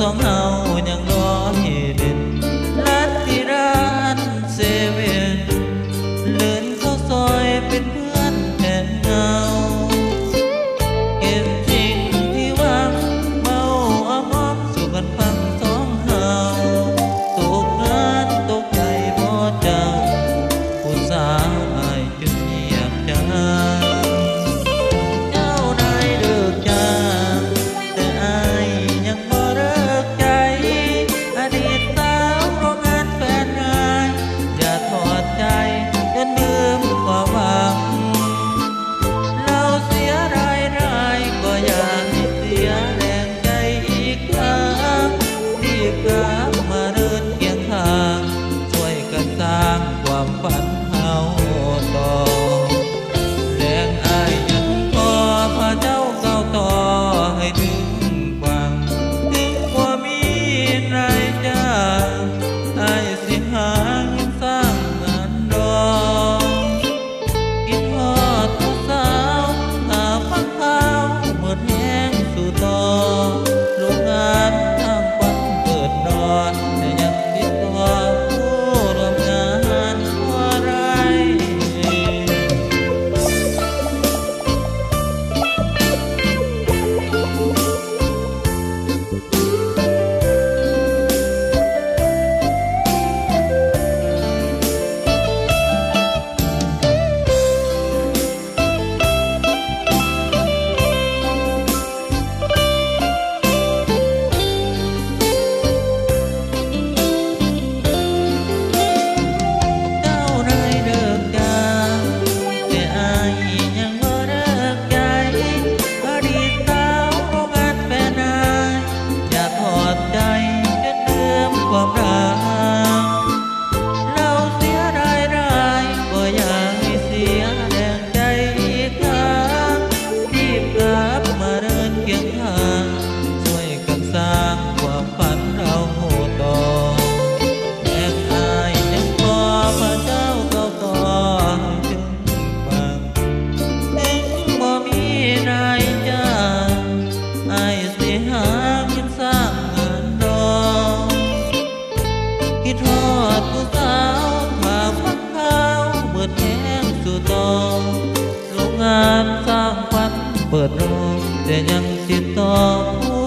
สองเฮายังรอเหตุ ดแห้งสู่ตองโรงงานสร้างฝันเปิดรองแต่ยังติดต่อผู้